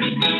Thank you.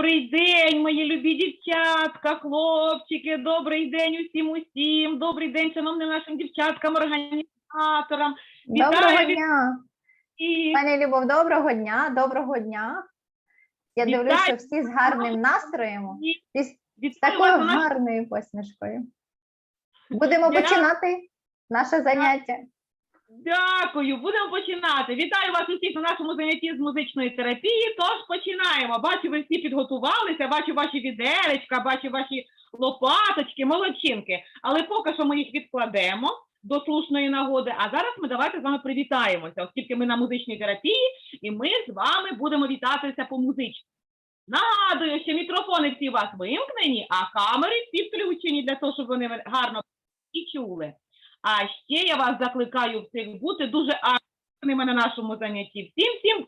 Добрий день, мої любі дівчатка, хлопчики, добрий день усім усім, добрий день, шановним нашим дівчаткам, організаторам. Доброго Вітаю дня, всіх. пані Любов, доброго дня, доброго дня. Я Вітаю. дивлюсь, що всі з гарним настроєм і з такою гарною посмішкою. Будемо Я- починати наше заняття. Дякую, будемо починати. Вітаю вас усіх на нашому занятті з музичної терапії. Тож починаємо. Бачу, ви всі підготувалися, бачу ваші відеречка, бачу ваші лопаточки, молодчинки. Але поки що ми їх відкладемо до слушної нагоди. А зараз ми давайте з вами привітаємося, оскільки ми на музичній терапії, і ми з вами будемо вітатися по музичній. Нагадую, що мікрофони всі у вас вимкнені, а камери всі включені для того, щоб вони гарно і чули. А ще я вас закликаю всіх бути дуже активними на нашому занятті. Всім всім,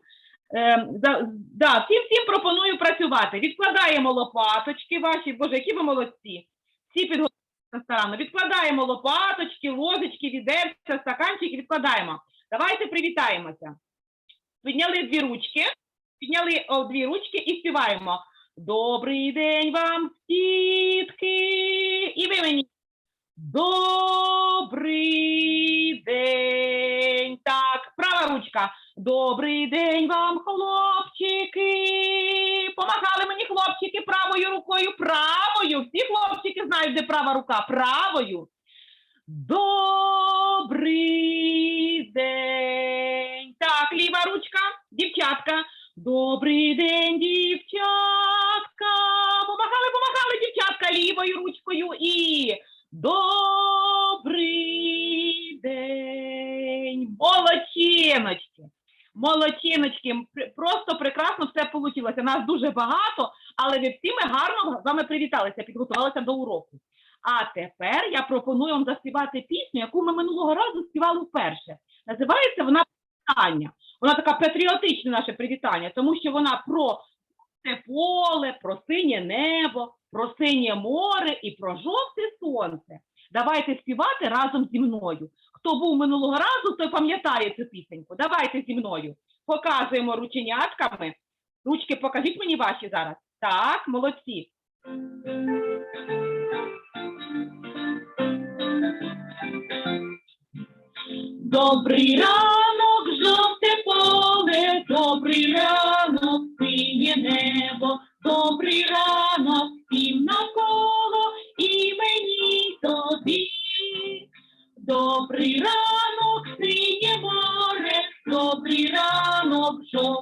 е, да, всім всім пропоную працювати. Відкладаємо лопаточки ваші, боже, які ви молодці. Всі підготовлені старанно. Відкладаємо лопаточки, ложечки, відерця, стаканчики, відкладаємо. Давайте привітаємося. Підняли дві ручки, підняли о, дві ручки і співаємо. Добрий день вам, тітки! І ви мені. Добрий день. Так, права ручка. Добрий день вам, хлопчики. Помагали мені хлопчики правою рукою, правою. Всі хлопчики знають, де права рука. Правою. Добрий день. Так, ліва ручка, дівчатка. Добрий день, дівчатка. Помагали, помагали, дівчатка, лівою ручкою і добрий день. Молодчиночки. Молодчиночки, просто прекрасно все вийшло. Нас дуже багато, але ви всі ми гарно з вами привіталися, підготувалися до уроку. А тепер я пропоную вам заспівати пісню, яку ми минулого разу співали вперше. Називається вона Привітання. Вона така патріотичне наше привітання, тому що вона про це поле, про синє небо, про синє море і про жовте сонце. Давайте співати разом зі мною. Хто був минулого разу, той пам'ятає цю пісеньку. Давайте зі мною. Показуємо рученятками. Ручки покажіть мені ваші зараз. Так, молодці. Добрий ранок, жовте поле, добрий ранок, Добрий ранок, синє море, добрий ранок, жовте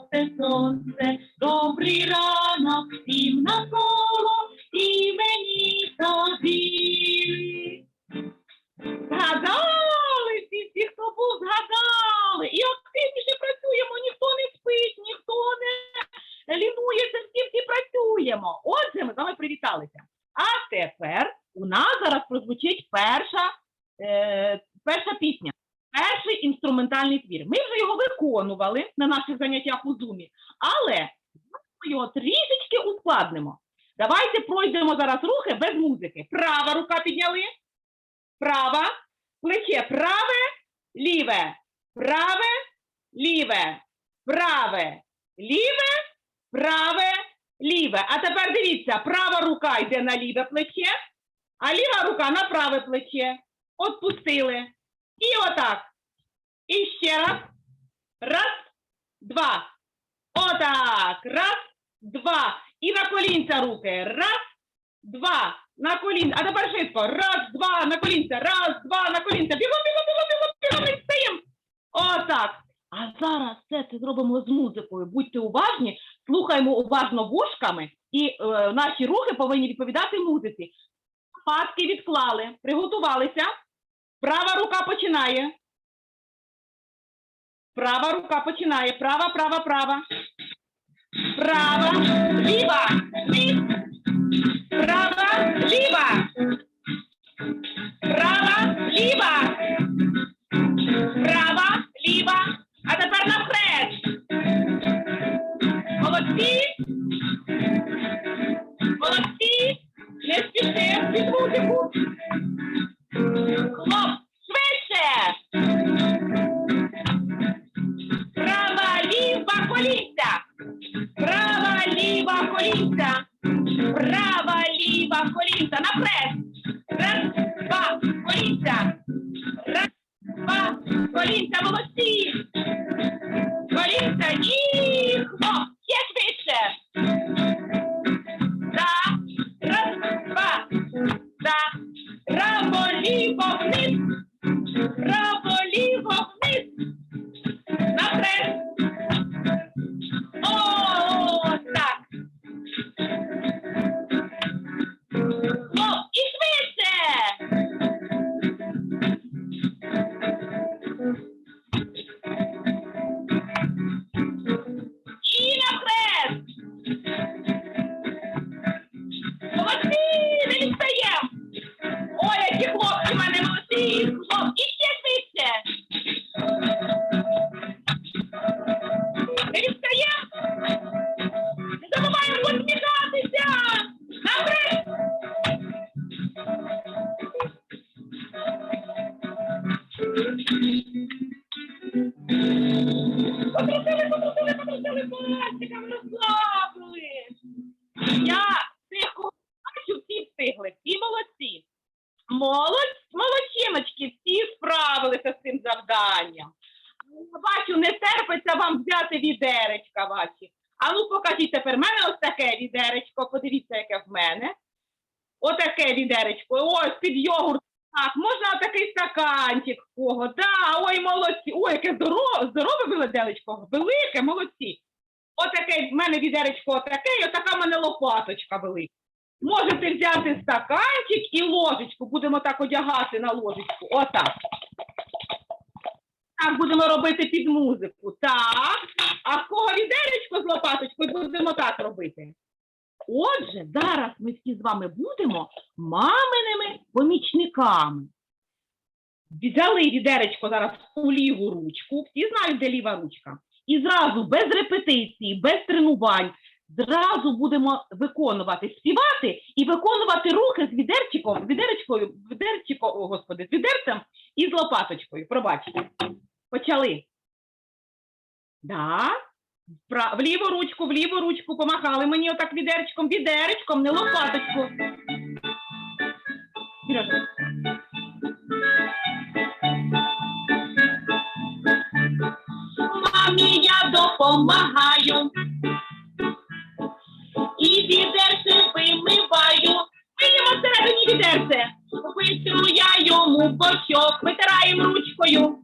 виконували на наших заняттях у Зумі, але ми його трішечки ускладнимо. Давайте пройдемо зараз рухи без музики. Права рука підняли. Права, плече праве, ліве, праве, ліве, праве, ліве, праве, ліве. А тепер дивіться, права рука йде на ліве плече, а ліва рука на праве плече. Отпустили. І отак. І ще раз. Раз, два. Отак. Раз, два. І на колінця руки. Раз, два. На колінця. А тепер швидко. Раз, два, на колінця. Раз, два, на колінця. Бігом, бігом, бігом, бігом, бігом, не встаємо. Отак. А зараз все це зробимо з музикою. Будьте уважні, слухаємо уважно вушками, і е, наші рухи повинні відповідати музиці. Патки відклали, приготувалися. Права рука починає. Права рука починає. Права, права, права. Права, ліва, лів. Права, ліва. Права, ліва. Молодь, молодчиночки, всі справилися з цим завданням. Бачу, не терпиться вам взяти відеречка ваші. А ну покажіть тепер в мене ось таке відеречко. Подивіться, яке в мене. Отаке відеречко. Ось під йогурт. Так, можна такий стаканчик кого. Да, ой, молодці. Ой, яке здорове, здорове відеречко. Велике, молодці. Отаке в мене відеречко отаке, і отака в мене лопаточка велика. Можете взяти стаканчик і ложечку. Будемо так одягати на ложечку. Отак. Так будемо робити під музику. Так. А в кого відеречко з лопаточкою будемо так робити. Отже, зараз ми всі з вами будемо маминими помічниками. Взяли відеречко зараз у ліву ручку. Всі знають, де ліва ручка. І зразу без репетиції, без тренувань, зразу будемо виконувати, співати і виконувати рухи з відерчиком, відеречкою, відерчиком, о, господи, з відерцем і з лопаточкою. Пробачте. Почали. Да. В ліву ручку, в ліву ручку помахали мені отак відерчиком, відеречком, не лопаточку. Мамі я допомагаю. Відерце вимиваю. Виємо всередині відерце. Витру я йому бочок, витираємо ручкою.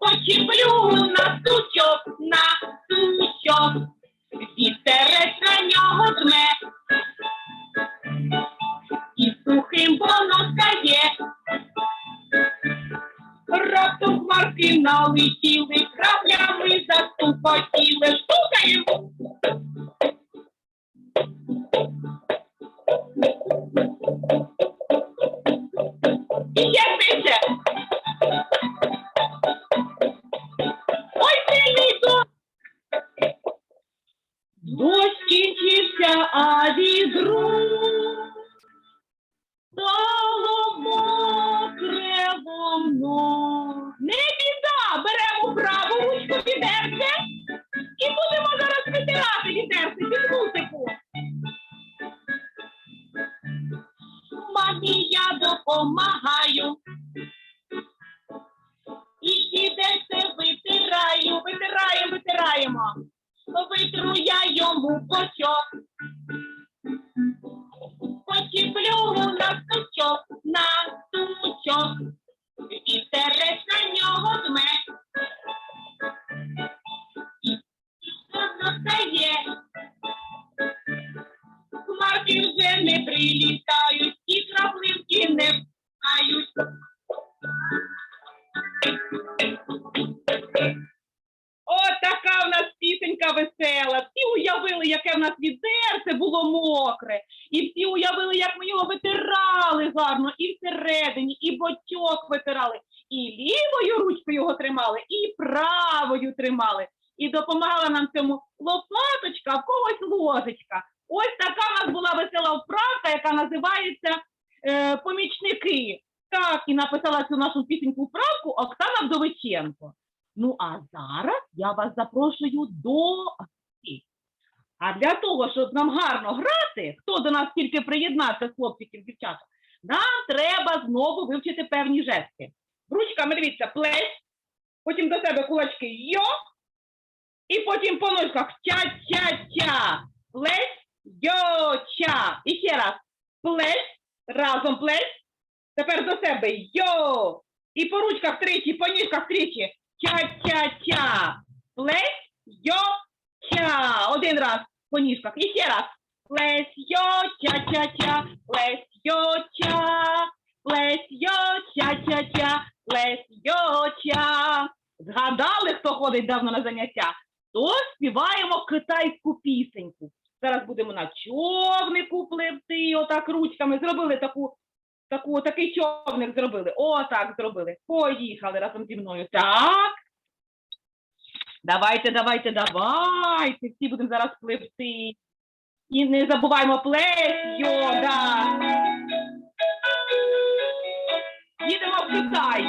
Почіплю на сучок, на сучок. Вітерець на нього дме. І сухим воно стає. Раптом хмарки налетіли, весела. Всі уявили, яке в нас відерце було мокре. І всі уявили, як ми його витирали гарно, і всередині, і бочок витирали, і лівою ручкою його тримали, і правою тримали. І допомагала нам цьому лопаточка, в когось ложечка. Ось така в нас була весела вправка, яка називається е, Помічники. Так, і написала цю нашу пісеньку вправку Оксана Вдовиченко. Ну а зараз я вас запрошую до. А для того, щоб нам гарно грати, хто до нас тільки приєднався з хлопчиків, дівчата, нам треба знову вивчити певні жести. Ручками дивіться, плесь, потім до себе кулачки йо, і потім по ножках ча-ча-ча. Плесь, йо-ча. І ще раз. Плесь, разом плесь. Тепер до себе йо. І по ручках тричі, по ніжках тричі. Ча-ча-ча. Плесь, йо, ча. Один раз по ніжках. І раз. Плесь, йо, ча-ча-ча. Плесь, йо, ча. Плесь, йо, ча-ча-ча. Плесь, йо, ча. Згадали, хто ходить давно на заняття? То співаємо китайську пісеньку. Зараз будемо на човнику пливти, отак ручками. Зробили таку, таку, такий човник зробили. Отак зробили. Поїхали разом зі мною. Так. Давайте, давайте, давайте. Всі будемо зараз пливти. І не забуваємо плес, йода. Їдемо в Китай.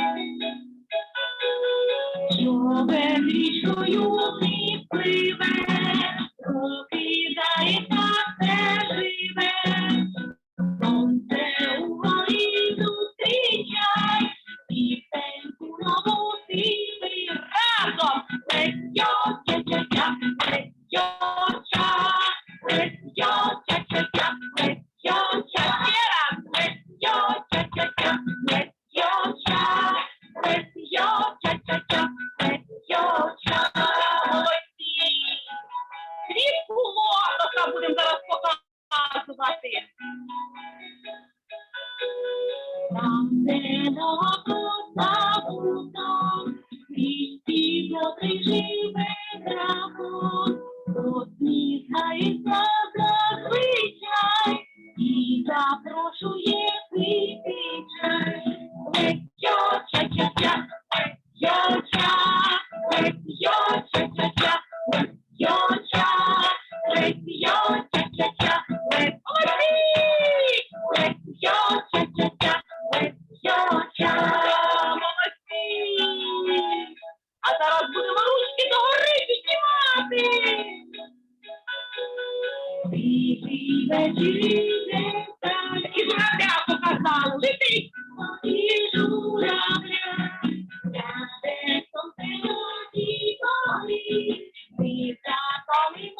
Please stop calling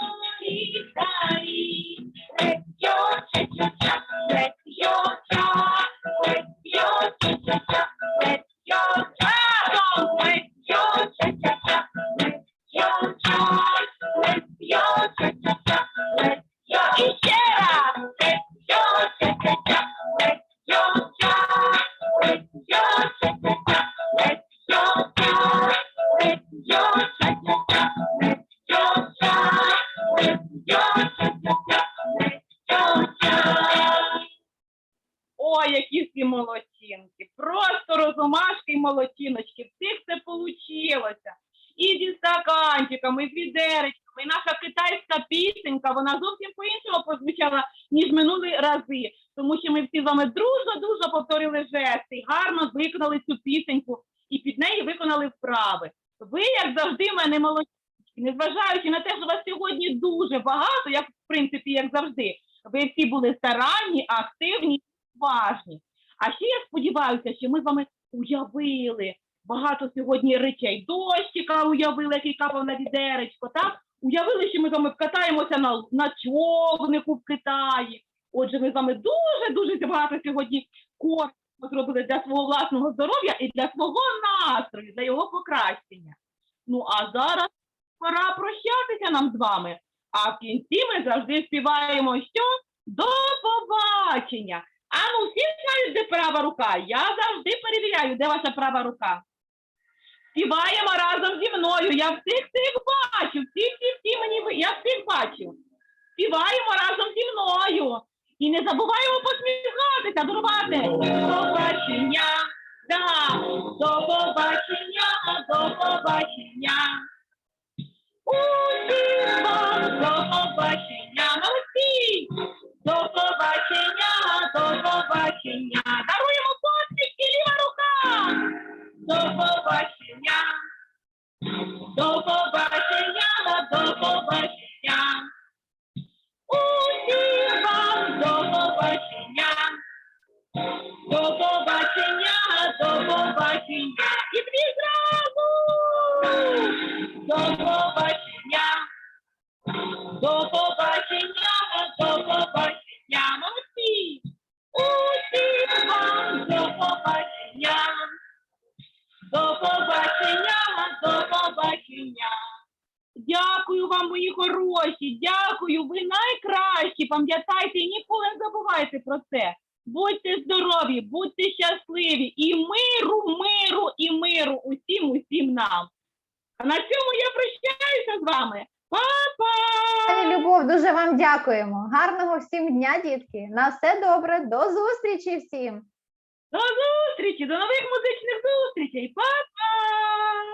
молодчинки. Просто розумашки і молодчиночки. Всіх це получилося. І зі стаканчиками, і з відеречками. І наша китайська пісенька, вона зовсім по-іншому прозвучала, ніж минулі рази. Тому що ми всі з вами дружно-дружно повторили жести, гарно виконали цю пісеньку і під неї виконали вправи. Ви, як завжди, мене молодчинки. Незважаючи на те, що вас сьогодні дуже багато, як в принципі, як завжди, ви всі були старанні, активні уважні. А ще я сподіваюся, що ми з вами уявили багато сьогодні речей. Дощика уявили, який капав на відеречко, так? Уявили, що ми з вами катаємося на, на човнику в Китаї. Отже, ми з вами дуже-дуже багато сьогодні корисного зробили для свого власного здоров'я і для свого настрою, для його покращення. Ну а зараз пора прощатися нам з вами. А в кінці ми завжди співаємо що? До побачення. А ну, всі знають, де права рука. Я завжди перевіряю, де ваша права рука. Співаємо разом зі мною. Я всіх всіх бачу. Всі, всі, всі мені я всіх бачу. Співаємо разом зі мною. І не забуваємо посміхатися, дарувати. До побачення. Да. До побачення, до побачення. Усім вам до побачення. Молодці! До побачення, до побачення. Даруємо посмішки, ліва рука. До побачення. До побачення, До побачення, до побачення. Дякую вам, мої хороші. Дякую. Ви найкращі. Пам'ятайте і ніколи не забувайте про це. Будьте здорові, будьте щасливі і миру, миру і миру усім, усім нам. А на цьому я прощаюся з вами. Па-па! Любов, дуже вам дякуємо. Гарного всім дня, дітки. На все добре. До зустрічі всім. До зустрічі, до нових музичних зустрічей. Па-па!